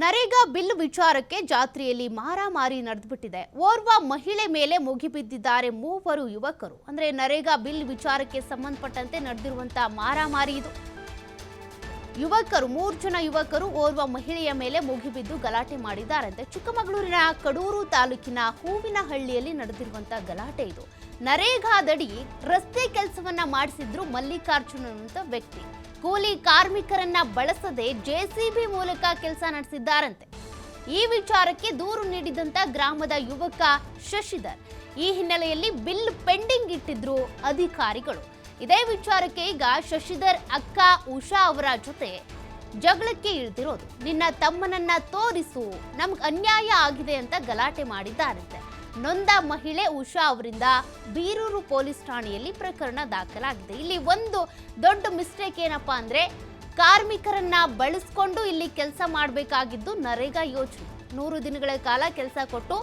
NREGA bill ವಿಚಾರಕ್ಕೆ ಜಾತ್ರೆಯಲ್ಲಿ ಮಾರಾಮಾರಿ ನಡೆದುಬಿಟ್ಟಿದೆ. ಓರ್ವ ಮಹಿಳೆ ಮೇಲೆ ಮುಗಿಬಿದ್ದಿದ್ದಾರೆ ಮೂವರು ಯುವಕರು. ಅಂದ್ರೆ ನರೇಗಾ ಬಿಲ್ ವಿಚಾರಕ್ಕೆ ಸಂಬಂಧಪಟ್ಟಂತೆ ನಡೆದಿರುವಂತಹ ಮಾರಾಮಾರಿ ಇದು. ಯುವಕರು, ಮೂರು ಜನ ಯುವಕರು ಓರ್ವ ಮಹಿಳೆಯ ಮೇಲೆ ಮುಗಿಬಿದ್ದು ಗಲಾಟೆ ಮಾಡಿದ್ದಾರಂತೆ. ಚಿಕ್ಕಮಗಳೂರಿನ ಕಡೂರು ತಾಲೂಕಿನ ಹೂವಿನಹಳ್ಳಿಯಲ್ಲಿ ನಡೆದಿರುವಂತಹ ಗಲಾಟೆ ಇದು. ನರೇಗಾದಡಿ ರಸ್ತೆ ಕೆಲಸವನ್ನ ಮಾಡಿಸಿದ್ರು ಮಲ್ಲಿಕಾರ್ಜುನ ವ್ಯಕ್ತಿ. ಕೂಲಿ ಕಾರ್ಮಿಕರನ್ನ ಬಳಸದೆ ಜೆಸಿಬಿ ಮೂಲಕ ಕೆಲಸ ನಡೆಸಿದ್ದಾರಂತೆ. ಈ ವಿಚಾರಕ್ಕೆ ದೂರು ನೀಡಿದಂತ ಗ್ರಾಮದ ಯುವಕ ಶಶಿಧರ್. ಈ ಹಿನ್ನೆಲೆಯಲ್ಲಿ ಬಿಲ್ ಪೆಂಡಿಂಗ್ ಇಟ್ಟಿದ್ರು ಅಧಿಕಾರಿಗಳು. ಇದೇ ವಿಚಾರಕ್ಕೆ ಈಗ ಶಶಿಧರ್ ಅಕ್ಕ ಉಷಾ ಅವರ ಜೊತೆ ಜಗಳಕ್ಕೆ ಇಳಿದಿರೋದು. ನಿನ್ನ ತಮ್ಮನನ್ನ ತೋರಿಸು, ನಮ್ಗೆ ಅನ್ಯಾಯ ಆಗಿದೆ ಅಂತ ಗಲಾಟೆ ಮಾಡಿದ್ದಾರಂತೆ. ನೊಂದ ಮಹಿಳೆ ಉಷಾ ಅವರಿಂದ ಬೀರೂರು ಪೊಲೀಸ್ ಠಾಣೆಯಲ್ಲಿ ಪ್ರಕರಣ ದಾಖಲಾಗಿದೆ. ಇಲ್ಲಿ ಒಂದು ದೊಡ್ಡ ಮಿಸ್ಟೇಕ್ ಏನಪ್ಪಾ ಅಂದ್ರೆ ಕಾರ್ಮಿಕರನ್ನ ಬಳಸ್ಕೊಂಡು ಇಲ್ಲಿ ಕೆಲಸ ಮಾಡಬೇಕಾಗಿದ್ದು ನರೇಗಾ ಯೋಜನೆ. ನೂರು ದಿನಗಳ ಕಾಲ ಕೆಲಸ ಕೊಟ್ಟು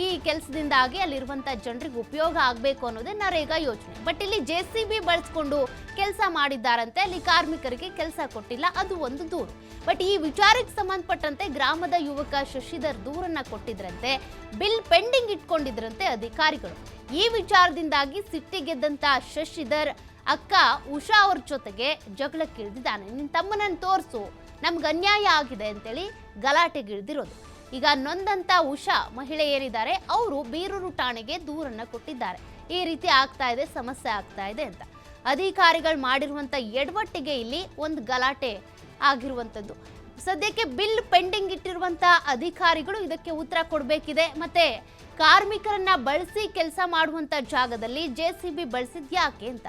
ಈ ಕೆಲಸದಿಂದಾಗಿ ಅಲ್ಲಿರುವಂಥ ಜನರಿಗೆ ಉಪಯೋಗ ಆಗಬೇಕು ಅನ್ನೋದೇ ನರೇಗಾ ಯೋಜನೆ. ಬಟ್ ಇಲ್ಲಿ ಜೆ ಸಿ ಬಿ ಬಳಸ್ಕೊಂಡು ಕೆಲಸ ಮಾಡಿದ್ದಾರಂತೆ, ಅಲ್ಲಿ ಕಾರ್ಮಿಕರಿಗೆ ಕೆಲಸ ಕೊಟ್ಟಿಲ್ಲ, ಅದು ಒಂದು ದೂರು. ಬಟ್ ಈ ವಿಚಾರಕ್ಕೆ ಸಂಬಂಧಪಟ್ಟಂತೆ ಗ್ರಾಮದ ಯುವಕ ಶಶಿಧರ್ ದೂರನ್ನ ಕೊಟ್ಟಿದ್ರಂತೆ, ಬಿಲ್ ಪೆಂಡಿಂಗ್ ಇಟ್ಕೊಂಡಿದ್ರಂತೆ ಅಧಿಕಾರಿಗಳು. ಈ ವಿಚಾರದಿಂದಾಗಿ ಸಿಟ್ಟಿಗೆದ್ದಂತ ಶಶಿಧರ್ ಅಕ್ಕ ಉಷಾ ಅವ್ರ ಜೊತೆಗೆ ಜಗಳಕ್ಕಿಳಿದಿದ್ದಾನೆ. ನಿನ್ನ ತಮ್ಮನನ್ನು ತೋರಿಸು. ನಮ್ಗೆ ಅನ್ಯಾಯ ಆಗಿದೆ ಅಂತೇಳಿ ಗಲಾಟೆಗಿಳಿದಿರೋದು. ಈಗ ನೊಂದಂತ ಉಷಾ ಮಹಿಳೆ ಏನಿದ್ದಾರೆ, ಅವರು ಬೀರೂರು ಠಾಣೆಗೆ ದೂರನ್ನ ಕೊಟ್ಟಿದ್ದಾರೆ. ಈ ರೀತಿ ಆಗ್ತಾ ಇದೆ, ಸಮಸ್ಯೆ ಆಗ್ತಾ ಇದೆ ಅಂತ. ಅಧಿಕಾರಿಗಳು ಮಾಡಿರುವಂಥ ಎಡವಟ್ಟಿಗೆ ಇಲ್ಲಿ ಒಂದು ಗಲಾಟೆ ಆಗಿರುವಂಥದ್ದು ಸದ್ಯಕ್ಕೆ ಬಿಲ್ ಪೆಂಡಿಂಗ್ ಇಟ್ಟಿರುವಂಥ ಅಧಿಕಾರಿಗಳು ಇದಕ್ಕೆ ಉತ್ತರ ಕೊಡಬೇಕಿದೆ. ಮತ್ತೆ ಕಾರ್ಮಿಕರನ್ನ ಬಳಸಿ ಕೆಲಸ ಮಾಡುವಂಥ ಜಾಗದಲ್ಲಿ ಜೆ ಸಿ ಬಿ ಬಳಸಿದ್ಯಾಕೆ ಅಂತ.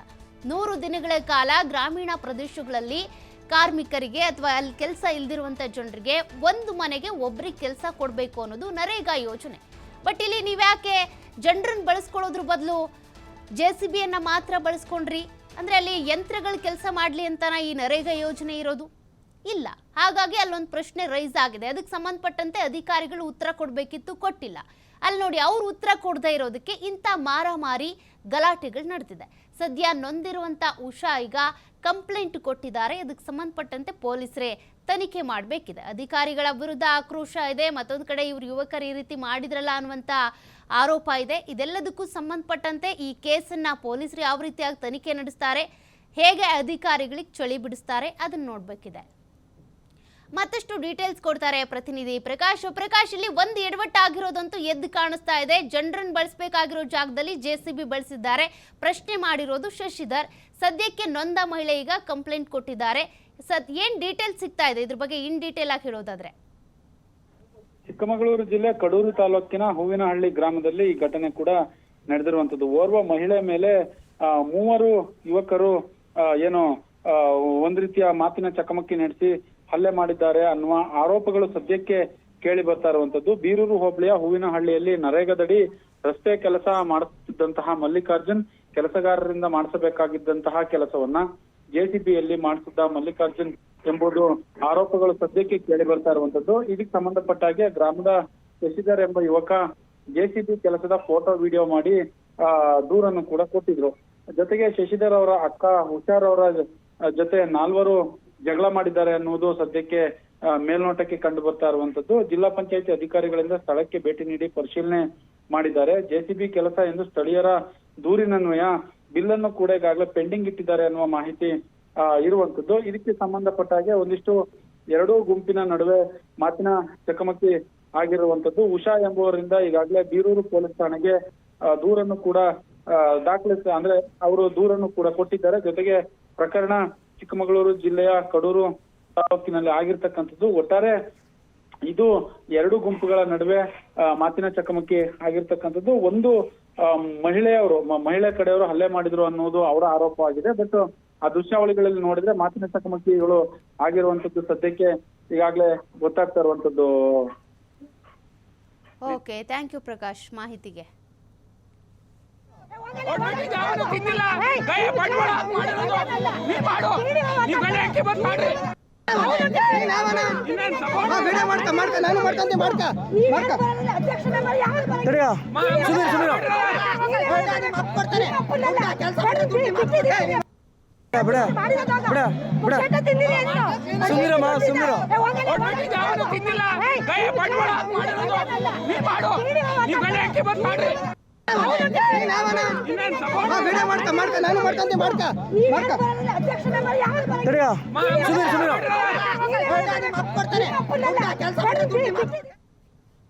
ನೂರು ದಿನಗಳ ಕಾಲ ಗ್ರಾಮೀಣ ಪ್ರದೇಶಗಳಲ್ಲಿ ಕಾರ್ಮಿಕರಿಗೆ ಅಥವಾ ಅಲ್ಲಿ ಕೆಲಸ ಇಲ್ದಿರುವಂತ ಜನರಿಗೆ ಒಂದು ಮನೆಗೆ ಒಬ್ರಿಗೆ ಕೆಲಸ ಕೊಡಬೇಕು ಅನ್ನೋದು ನರೇಗಾ ಯೋಜನೆ. ಬಟ್ ಇಲ್ಲಿ ನೀವ್ಯಾಕೆ ಜನರನ್ನ ಬಳಸ್ಕೊಳ್ಳೋದ್ರ ಬದಲು ಜೆ ಸಿ ಬಿಯನ್ನು ಮಾತ್ರ ಬಳಸ್ಕೊಂಡ್ರಿ? ಅಂದ್ರೆ ಅಲ್ಲಿ ಯಂತ್ರಗಳು ಕೆಲಸ ಮಾಡಲಿ ಅಂತಾನ ಈ ನರೇಗಾ ಯೋಜನೆ ಇರೋದು? ಇಲ್ಲ. ಹಾಗಾಗಿ ಅಲ್ಲೊಂದು ಪ್ರಶ್ನೆ ರೈಸ್ ಆಗಿದೆ. ಅದಕ್ಕೆ ಸಂಬಂಧಪಟ್ಟಂತೆ ಅಧಿಕಾರಿಗಳು ಉತ್ತರ ಕೊಡಬೇಕಿತ್ತು, ಕೊಟ್ಟಿಲ್ಲ. ಅಲ್ಲಿ ನೋಡಿ ಅವ್ರು ಉತ್ತರ ಕೊಡದೇ ಇರೋದಕ್ಕೆ ಇಂಥ ಮಾರಾಮಾರಿ ಗಲಾಟೆಗಳು ನಡೆದಿದೆ. ಸದ್ಯ ನೊಂದಿರುವಂಥ ಉಷಾ ಈಗ ಕಂಪ್ಲೇಂಟ್ ಕೊಟ್ಟಿದ್ದಾರೆ. ಅದಕ್ಕೆ ಸಂಬಂಧಪಟ್ಟಂತೆ ಪೊಲೀಸರೇ ತನಿಖೆ ಮಾಡಬೇಕಿದೆ. ಅಧಿಕಾರಿಗಳ ವಿರುದ್ಧ ಆಕ್ರೋಶ ಇದೆ. ಮತ್ತೊಂದು ಕಡೆ ಇವರು ಯುವಕರು ಈ ರೀತಿ ಮಾಡಿದ್ರಲ್ಲ ಅನ್ನುವಂಥ ಆರೋಪ ಇದೆ. ಇದೆಲ್ಲದಕ್ಕೂ ಸಂಬಂಧಪಟ್ಟಂತೆ ಈ ಕೇಸನ್ನ ಪೊಲೀಸರು ಯಾವ ರೀತಿಯಾಗಿ ತನಿಖೆ ನಡೆಸ್ತಾರೆ, ಹೇಗೆ ಅಧಿಕಾರಿಗಳಿಗೆ ಚಳಿ ಬಿಡಿಸ್ತಾರೆ ಅದನ್ನ ನೋಡಬೇಕಿದೆ. ಮತ್ತಷ್ಟು ಡೀಟೇಲ್ಸ್ ಕೊಡ್ತಾರೆ ಪ್ರತಿನಿಧಿ. ಪ್ರಕಾಶ್ ಪ್ರಕಾಶ್ ಇಲ್ಲಿ ಒಂದು ಎಡವಟ್ಟಾಗಿರೋದಂತೂ ಎದ್ದು ಕಾಣಿಸ್ತಾ ಇದೆ. ಜನರನ್ನು ಬಳಸಬೇಕಾಗಿರೋ ಜಾಗದಲ್ಲಿ ಜೆ ಬಳಸಿದ್ದಾರೆ. ಪ್ರಶ್ನೆ ಮಾಡಿರೋದು ಶಶಿಧರ್. ಸದ್ಯಕ್ಕೆ ನೊಂದ ಮಹಿಳೆ ಈಗ ಕಂಪ್ಲೇಂಟ್ ಕೊಟ್ಟಿದ್ದಾರೆ. ಸದ್ ಏನ್ ಡೀಟೇಲ್ಸ್ ಸಿಗ್ತಾ ಇದೆ? ಇದ್ರ ಬಗ್ಗೆ ಇನ್ ಡೀಟೇಲ್ ಆಗಿ ಹೇಳೋದಾದ್ರೆ. ಚಿಕ್ಕಮಗಳೂರು ಜಿಲ್ಲೆ ಕಡೂರು ತಾಲೂಕಿನ ಹೂವಿನಹಳ್ಳಿ ಗ್ರಾಮದಲ್ಲಿ ಈ ಘಟನೆ ಕೂಡ ನಡೆದಿರುವಂತದ್ದು. ಓರ್ವ ಮಹಿಳೆ ಮೇಲೆ ಮೂವರು ಯುವಕರು ಏನು ಒಂದ್ ರೀತಿಯ ಮಾತಿನ ಚಕಮಕಿ ನಡೆಸಿ ಹಲ್ಲೆ ಮಾಡಿದ್ದಾರೆ ಅನ್ನುವ ಆರೋಪಗಳು ಸದ್ಯಕ್ಕೆ ಕೇಳಿ ಬರ್ತಾ ಇರುವಂತದ್ದು. ಬೀರೂರು ಹೋಬಳಿಯ ಹೂವಿನಹಳ್ಳಿಯಲ್ಲಿ ನರೇಗದಡಿ ರಸ್ತೆ ಕೆಲಸ ಮಾಡುತ್ತಿದ್ದಂತಹ ಮಲ್ಲಿಕಾರ್ಜುನ್ ಕೆಲಸಗಾರರಿಂದ ಮಾಡಿಸಬೇಕಾಗಿದ್ದಂತಹ ಕೆಲಸವನ್ನ ಜೆಸಿಬಿಯಲ್ಲಿ ಮಾಡಿಸಿದ್ದ ಮಲ್ಲಿಕಾರ್ಜುನ್ ಎಂಬುದು ಆರೋಪಗಳು ಸದ್ಯಕ್ಕೆ ಕೇಳಿ ಬರ್ತಾ ಇರುವಂತದ್ದು. ಇದಕ್ಕೆ ಸಂಬಂಧಪಟ್ಟ ಹಾಗೆ ಗ್ರಾಮದ ಶಶಿಧರ್ ಎಂಬ ಯುವಕ ಜೆಸಿಬಿ ಕೆಲಸದ ಫೋಟೋ, ವಿಡಿಯೋ ಮಾಡಿ, ಆ, ದೂರನ್ನು ಕೂಡ ಕೊಟ್ಟಿದ್ರು. ಜೊತೆಗೆ ಶಶಿಧರ್ ಅವರ ಅಕ್ಕ ಹುಷಾರ್ ಅವರ ಜೊತೆ ನಾಲ್ವರು ಜಗಳ ಮಾಡಿದ್ದಾರೆ ಅನ್ನುವುದು ಸದ್ಯಕ್ಕೆ ಮೇಲ್ನೋಟಕ್ಕೆ ಕಂಡು ಬರ್ತಾ ಇರುವಂತದ್ದು. ಜಿಲ್ಲಾ ಪಂಚಾಯತಿ ಅಧಿಕಾರಿಗಳಿಂದ ಸ್ಥಳಕ್ಕೆ ಭೇಟಿ ನೀಡಿ ಪರಿಶೀಲನೆ ಮಾಡಿದ್ದಾರೆ. ಜೆಸಿಬಿ ಕೆಲಸ ಎಂದು ಸ್ಥಳೀಯರ ದೂರಿನನ್ವಯ ಬಿಲ್ ಅನ್ನು ಕೂಡ ಈಗಾಗಲೇ ಪೆಂಡಿಂಗ್ ಇಟ್ಟಿದ್ದಾರೆ ಅನ್ನುವ ಮಾಹಿತಿ ಇರುವಂತದ್ದು. ಇದಕ್ಕೆ ಸಂಬಂಧಪಟ್ಟ ಹಾಗೆ ಒಂದಿಷ್ಟು ಎರಡೂ ಗುಂಪಿನ ನಡುವೆ ಮಾತಿನ ಚಕಮಕಿ ಆಗಿರುವಂತದ್ದು. ಉಷಾ ಎಂಬುವರಿಂದ ಈಗಾಗಲೇ ಬೀರೂರು ಪೊಲೀಸ್ ಠಾಣೆಗೆ ದೂರನ್ನು ಕೂಡ ದಾಖಲಿಸ, ಅಂದ್ರೆ ಅವರು ದೂರನ್ನು ಕೂಡ ಕೊಟ್ಟಿದ್ದಾರೆ. ಜೊತೆಗೆ ಪ್ರಕರಣ ಚಿಕ್ಕಮಗಳೂರು ಜಿಲ್ಲೆಯ ಕಡೂರು ತಾಲೂಕಿನಲ್ಲಿ ಆಗಿರ್ತಕ್ಕಂಥದ್ದು. ಒಟ್ಟಾರೆ ಇದು ಎರಡು ಗುಂಪುಗಳ ನಡುವೆ ಮಾತಿನ ಚಕಮಕಿ ಆಗಿರ್ತಕ್ಕಂಥದ್ದು. ಒಂದು ಮಹಿಳೆಯವರು ಮಹಿಳೆ ಕಡೆಯವರು ಹಲ್ಲೆ ಮಾಡಿದ್ರು ಅನ್ನೋದು ಅವರ ಆರೋಪವಾಗಿದೆ ಬಟ್ ಆ ದೃಶ್ಯಾವಳಿಗಳಲ್ಲಿ ನೋಡಿದ್ರೆ ಮಾತಿನ ಚಕಮಕಿಗಳು ಆಗಿರುವಂತದ್ದು ಸದ್ಯಕ್ಕೆ ಈಗಾಗಲೇ ಗೊತ್ತಾಗ್ತಾ ಇರುವಂತದ್ದು ಓಕೆ ಥ್ಯಾಂಕ್ ಯು ಪ್ರಕಾಶ್ ಮಾಹಿತಿಗೆ. ಬಿಡ ಬಿಡ ಬಿಡ ಸುಮೀರಮ್ಮ ಸುಮೀರ ತಿಂದಿಲ್ಲ ವಿಡಿಯೋ ಮಾಡ್ತಾನೆ ಮಾಡ್ತಾನೆ ನಾನು ಮಾಡ್ಕಂತೆ ಮಾಡ್ಕ ಮಾಡ್ಕ ಸುಮೀರ್ ಸುಮೀರ್ ಕೆಲಸ